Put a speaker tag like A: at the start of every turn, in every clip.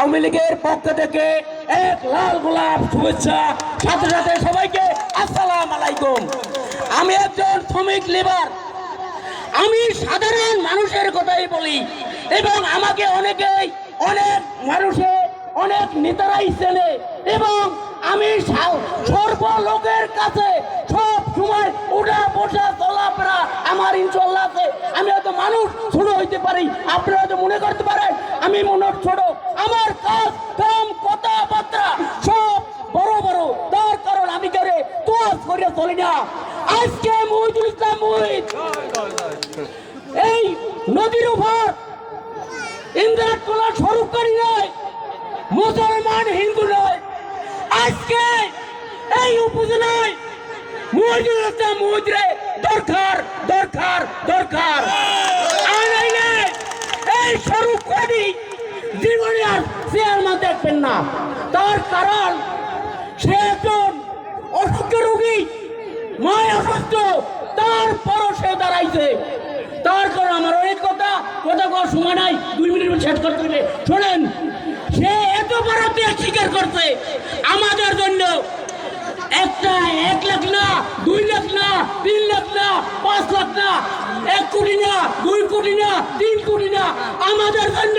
A: আওয়ামী লীগের পক্ষ থেকে এক লাল গোলাপ শুভেচ্ছা। সাথে সাথে সবাইকে আসসালাম আলাইকুম। আমি একজন শ্রমিক লেবার। আমি সাধারণ মানুষের কথাই বলি এবং আমাকে অনেকেই অনেক মানুষে, অনেক নেতারাই চেনে এবং আমি সা- সর্ব লোকের কাছে সব সময় উঠা বসা চলাফেরা আমার ইনশাল্লাহ আছে আমি হয়তো মানুষ ছোট হইতে পারি। আপনারা হয়তো মনে করতে পারেন, আমি মনে ছোট। আমার কাজ, কাম, কথাবার্তা সব বড় বড়। তার কারণ আমি করে তোয়াজ করে চলি না। আজকে মহিদুল ইসলাম মহিদ। এই নদীর উপর ইন্দ্রাট তোলা স্বরূপকারী নয়, মুসলমান হিন্দু নয়। আজকে এই উপজেলায় মহিদুল ইসলাম মহিদরে দরকার দরকার দরকার। এই স্বরূপকারী জীবনে আর চেয়ারম্যান দেখবেন না। তার কারণ, সে একজন অসুস্থ রোগী, মায় অসুস্থ, তারপরও সে দাঁড়াইছে। তার কারণ আমার অনেক কথা কথা কওয়ার সময় নাই, দুই মিনিট শেষ করতে হবে। শোনেন, সে এত বড় ত্যাগ স্বীকার করছে আমাদের জন্য। একটা এক লাখ না, দুই লাখ না, তিন লাখ না, পাঁচ লাখ না, এক কোটি না, দুই কোটি না, তিন কোটি না, আমাদের জন্য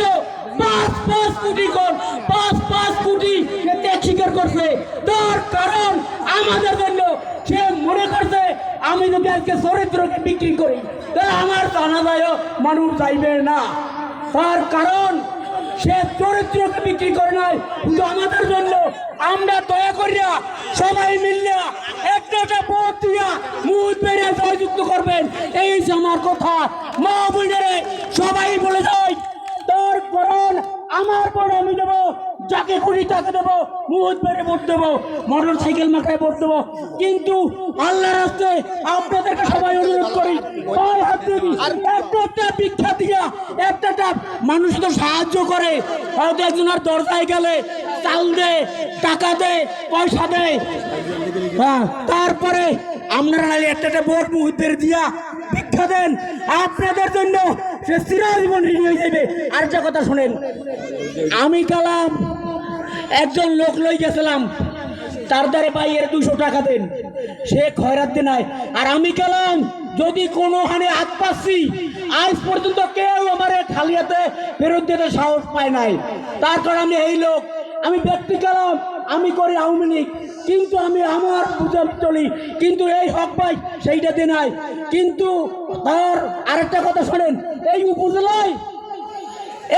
A: পাঁচ পাঁচ কোটি কোন পাঁচ পাঁচ কোটি সে স্বীকার করছে। তার কারণ আমাদের জন্য সে মনে করছে, আমি যদি আজকে চরিত্রকে বিক্রি করি, তাহলে আমার জানাজায় মানুষ যাইবে না। তার কারণ সে চরিত্রকে বিক্রি করে নাই আমরা দয়া করিয়া সবাই মিলিয়া একটা ভোট দিয়া মুখ বেড়ে জয়যুক্ত করবেন। এই যে আমার কথা, মা বোনেরে সবাই বলে যায় তার কারণ আমার পরে আমি দেবো, যাকে খুঁড়ি তাকে দেবো মুহূর্ত বেড়ে ভোট দেবো মোটর সাইকেল মাথায় ভোট দেবো। কিন্তু আল্লাহ রাস্তায় আপনাদেরকে সবাই অনুরোধ একটা ভিক্ষা দিয়া একটা মানুষ তো সাহায্য করে। হয়তো একজনের দরজায় গেলে চাল দে, টাকা দে, পয়সা দে। হ্যাঁ তারপরে আপনারা একটা একটা ভোট মুহূর্তের দিয়া ভিক্ষা দেন। আপনাদের জন্য সে চিরজীবন ঋণী হয়ে যাবে আর একটা কথা শোনেন, আমি কালাম একজন লোক লই গেছিলাম। তার দ্বারে পাই এর দুশো টাকা দেন। সে খয়রাত দিয়ে নাই। আর আমি গেলাম যদি কোনো হানে হাত পাচ্ছি আজ পর্যন্ত কেউ আমার খালি হাতে ফেরত দিতে সাহস পায় নাই। তার কারণ আমি এই লোক, আমি ব্যক্তি গেলাম আমি করি আওয়ামী লীগ। কিন্তু আমি আমার বুঝে চলি, কিন্তু এই হক পাই সেইটা দিয়ে নাই। কিন্তু তার আরেকটা কথা শোনেন, এই উপজেলায়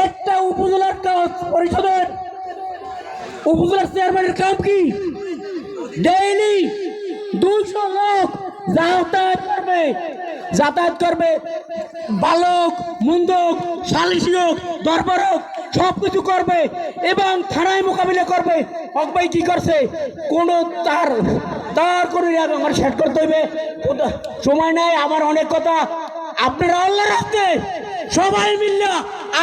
A: একটা উপজেলার পরিষদের, উপজেলার চেয়ারম্যানের কাম কি? ডেইলি দুইশো লোক যাতায়াত করবে যাতায়াত করবে। বালক, মুন্দক সালিসি হোক দরবার হোক সব কিছু করবে এবং থানায় মোকাবিলা করবে। হক ভাই কি করছে? কোনো তার তার করে আমার সেট করতে হইবে। সময় নাই, আমার অনেক কথা। আপনারা আল্লাহ রাখতে সবাই মিললে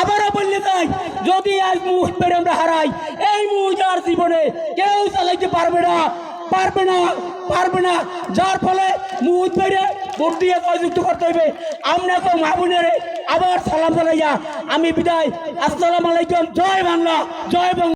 A: আবারও বললে তাই যদি আজ মুহূর্ত পেরে আমরা হারাই, এই আর জীবনে কেউ চালাইতে পারবে না। পারবে না পারবে না। যার ফলে মুহূর্ত পেরে ভোট দিয়ে জয়যুক্ত করতে হবে আমরা তো মাহবুনের আবার সালাম জানাইয়া আমি বিদায়। আসসালাম আলাইকুম, জয় বাংলা জয় বাংলা।